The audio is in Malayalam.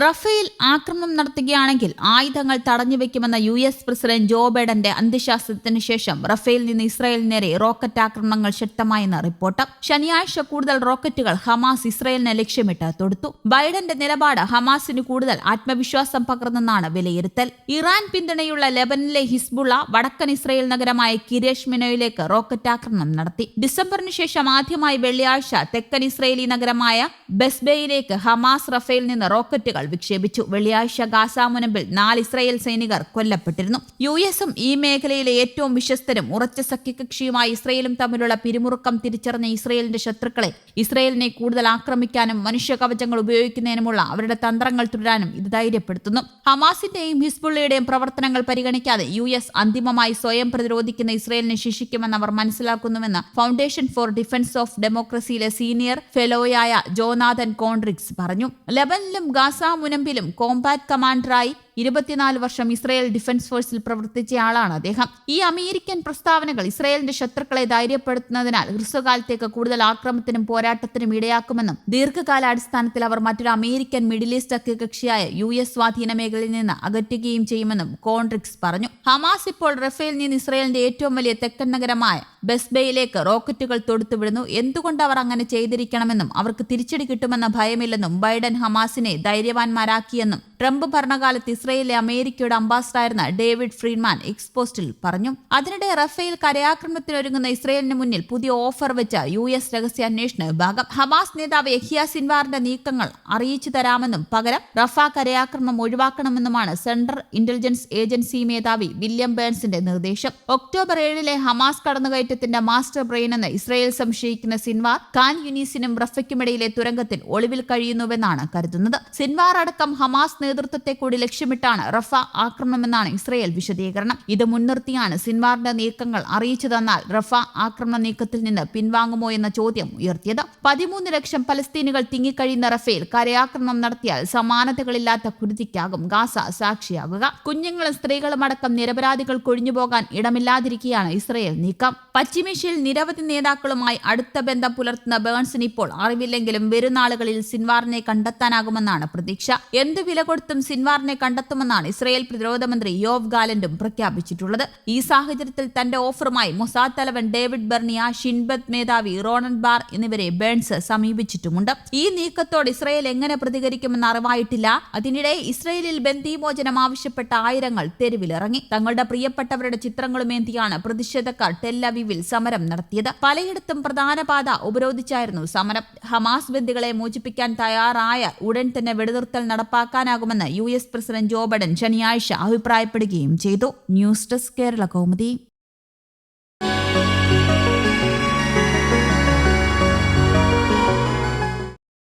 റഫേൽ ആക്രമണം നടത്തുകയാണെങ്കിൽ ആയുധങ്ങൾ തടഞ്ഞുവെക്കുമെന്ന യു എസ് പ്രസിഡന്റ് ജോ ബൈഡന്റെ അന്ത്യശാസ്ത്രത്തിന് ശേഷം റഫേൽ നിന്ന് ഇസ്രായേലിന് നേരെ റോക്കറ്റ് ആക്രമണങ്ങൾ ശക്തമായെന്ന റിപ്പോർട്ട്. ശനിയാഴ്ച കൂടുതൽ റോക്കറ്റുകൾ ഹമാസ് ഇസ്രായേലിനെ ലക്ഷ്യമിട്ട് തൊടുത്തു. ബൈഡന്റെ നിലപാട് ഹമാസിന് കൂടുതൽ ആത്മവിശ്വാസം പകർന്നെന്നാണ് വിലയിരുത്തൽ. ഇറാൻ പിന്തുണയുള്ള ലെബനിലെ ഹിസ്ബുള്ള വടക്കൻ ഇസ്രായേൽ നഗരമായ കിരേഷ് മിനോയിലേക്ക് റോക്കറ്റ് ആക്രമണം നടത്തി. ഡിസംബറിന് ശേഷം ആദ്യമായി വെള്ളിയാഴ്ച തെക്കൻ ഇസ്രായേലി നഗരമായ ബെസ്ബെയിലേക്ക് ഹമാസ് റഫേൽ നിന്ന് റോക്കറ്റുകൾ വിക്ഷേപിച്ചു. വെള്ളിയാഴ്ച ഗാസ മുനമ്പിൽ നാല് ഇസ്രയേൽ സൈനികർ കൊല്ലപ്പെട്ടിരുന്നു. യു എസും ഈ മേഖലയിലെ ഏറ്റവും വിശ്വസ്തരും ഉറച്ച സഖ്യകക്ഷിയുമായി ഇസ്രയേലും തമ്മിലുള്ള പിരിമുറുക്കം തിരിച്ചറിഞ്ഞ ഇസ്രയേലിന്റെ ശത്രുക്കളെ ഇസ്രയേലിനെ കൂടുതൽ ആക്രമിക്കാനും മനുഷ്യ കവചങ്ങൾ ഉപയോഗിക്കുന്നതിനുമുള്ള അവരുടെ തന്ത്രങ്ങൾ തുടരാനും ഇത് ധൈര്യപ്പെടുത്തുന്നു. ഹമാസിന്റെയും ഹിസ്ബുള്ളയുടെയും പ്രവർത്തനങ്ങൾ പരിഗണിക്കാതെ യു എസ് അന്തിമമായി സ്വയം പ്രതിരോധിക്കുന്ന ഇസ്രയേലിനെ ശിക്ഷിക്കുമെന്ന് അവർ മനസ്സിലാക്കുന്നുവെന്ന് ഫൗണ്ടേഷൻ ഫോർ ഡിഫൻസ് ഓഫ് ഡെമോക്രസിയിലെ സീനിയർ ഫെലോയായ ജോനാഥൻ കോൺട്രിക്സ് പറഞ്ഞു. ലെബനിലും ഗാസ മുനമ്പിലും കോംബാറ്റ് കമാൻഡറായി ഇരുപത്തിനാല് വർഷം ഇസ്രയേൽ ഡിഫൻസ് ഫോഴ്സിൽ പ്രവർത്തിച്ചയാളാണ് അദ്ദേഹം. ഈ അമേരിക്കൻ പ്രസ്താവനകൾ ഇസ്രയേലിന്റെ ശത്രുക്കളെ ധൈര്യപ്പെടുത്തുന്നതിനാൽ ഹ്രസ്വകാലത്തേക്ക് കൂടുതൽ ആക്രമത്തിനും പോരാട്ടത്തിനും ഇടയാക്കുമെന്നും ദീർഘകാലാടിസ്ഥാനത്തിൽ അവർ മറ്റൊരു അമേരിക്കൻ മിഡിൽ ഈസ്റ്റ് സഖ്യകക്ഷിയായ യു എസ് സ്വാധീന മേഖലയിൽ നിന്ന് അകറ്റുകയും ചെയ്യുമെന്നും കോൺട്രിക്സ് പറഞ്ഞു. ഹമാസ് ഇപ്പോൾ റഫേൽ നിന്ന് ഇസ്രയേലിന്റെ ഏറ്റവും വലിയ തെക്കൻ നഗരമായ ബെസ്ബയിലേക്ക് റോക്കറ്റുകൾ തൊടുത്തുവിടുന്നു. എന്തുകൊണ്ട് അവർ അങ്ങനെ ചെയ്തിരിക്കണമെന്നും അവർക്ക് തിരിച്ചടി കിട്ടുമെന്ന ഭയമില്ലെന്നും ബൈഡൻ ഹമാസിനെ ധൈര്യവാന്മാരാക്കിയെന്നും ട്രംപ് ഭരണകാലത്ത് ഇസ്രയേലിലെ അമേരിക്കയുടെ അംബാസഡറായിരുന്ന ഡേവിഡ് ഫ്രീഡ്മാൻ എക്സ്പോസ്റ്റിൽ പറഞ്ഞു. അതിനിടെ റഫേൽ കരയാക്രമണത്തിനൊരുങ്ങുന്ന ഇസ്രയേലിന് മുന്നിൽ പുതിയ ഓഫർ വെച്ച യു എസ് രഹസ്യാന്വേഷണ വിഭാഗം ഹമാസ് നേതാവ് യഹിയ സിൻവാറിന്റെ നീക്കങ്ങൾ അറിയിച്ചു തരാമെന്നും പകരം റഫ കരയാക്രമണം ഒഴിവാക്കണമെന്നുമാണ് സെൻട്രൽ ഇന്റലിജൻസ് ഏജൻസി മേധാവി വില്യം ബേൺസിന്റെ നിർദ്ദേശം. ഒക്ടോബർ ഏഴിലെ ഹമാസ് കടന്നുകയറ്റത്തിന്റെ മാസ്റ്റർ ബ്രെയിൻ എന്ന് ഇസ്രയേൽ സംശയിക്കുന്ന സിൻവാർ ഖാൻ യുനീസിനും റഫയ്ക്കുമിടയിലെ തുരങ്കത്തിൽ ഒളിവിൽ കഴിയുന്നുവെന്നാണ് കരുതുന്നത്. സിൻവാർ അടക്കം ഹമാസ് നേതൃത്വത്തെ കൂടി ലക്ഷ്യമിട്ടാണ് റഫ ആക്രമണമെന്നാണ് ഇസ്രയേൽ വിശദീകരണം. ഇത് മുൻനിർത്തിയാണ് സിൻവാറിന്റെ നീക്കങ്ങൾ അറിയിച്ചു തന്നാൽ റഫ ആക്രമണ നീക്കത്തിൽ നിന്ന് പിൻവാങ്ങുമോ എന്ന ചോദ്യം ഉയർത്തിയത്. പതിമൂന്ന് ലക്ഷം പലസ്തീനുകൾ തിങ്ങിക്കഴിയുന്ന റഫേൽ കരയാക്രമണം നടത്തിയാൽ സമാനതകളില്ലാത്ത കുരുതിക്കാകും ഗാസ സാക്ഷിയാകുക. കുഞ്ഞുങ്ങളും സ്ത്രീകളും അടക്കം നിരപരാധികൾ കൊഴിഞ്ഞുപോകാൻ ഇടമില്ലാതിരിക്കുകയാണ് ഇസ്രയേൽ നീക്കം. പശ്ചിമേഷ്യയിൽ നിരവധി നേതാക്കളുമായി അടുത്ത ബന്ധം പുലർത്തുന്ന ബേൺസിന് ഇപ്പോൾ അറിവില്ലെങ്കിലും വരുന്നാളുകളിൽ സിൻവാറിനെ കണ്ടെത്താനാകുമെന്നാണ് പ്രതീക്ഷ. എന്ത് വില കൊടുത്തും സിൻവാറിനെ കണ്ടെത്തുമെന്നാണ് ഇസ്രയേൽ പ്രതിരോധ മന്ത്രി യോവ് ഗാലൻഡും പ്രഖ്യാപിച്ചിട്ടുള്ളത്. ഈ സാഹചര്യത്തിൽ തന്റെ ഓഫറുമായി മൊസാദ് തലവൻ ഡേവിഡ് ബെർണിയ ഷിൻബത്ത് മേധാവി റോണൻ ബാർ എന്നിവരെ ബേൺസ് സമീപിച്ചിട്ടുമുണ്ട്. ഈ നീക്കത്തോട് ഇസ്രയേൽ എങ്ങനെ പ്രതികരിക്കുമെന്ന് അറിവായിട്ടില്ല. അതിനിടെ ഇസ്രയേലിൽ ബന്ദിമോചനം ആവശ്യപ്പെട്ട ആയിരങ്ങൾ തെരുവിലിറങ്ങി. തങ്ങളുടെ പ്രിയപ്പെട്ടവരുടെ ചിത്രങ്ങളുമേന്തിയാണ് പ്രതിഷേധക്കാർ ടെല്ലവിവിൽ സമരം നടത്തിയത്. പലയിടത്തും പ്രധാന പാത ഉപരോധിച്ചായിരുന്നു സമരം. ഹമാസ് ബന്ദികളെ മോചിപ്പിക്കാൻ തയ്യാറായ ഉടൻ തന്നെ വെടിനിർത്തൽ നടപ്പാക്കാനാകുമെന്ന് U S president Joe Biden ശനിയാഴ്ച അഭിപ്രായപ്പെടുകയും ചെയ്തു. News desk Kerala Kaumudi.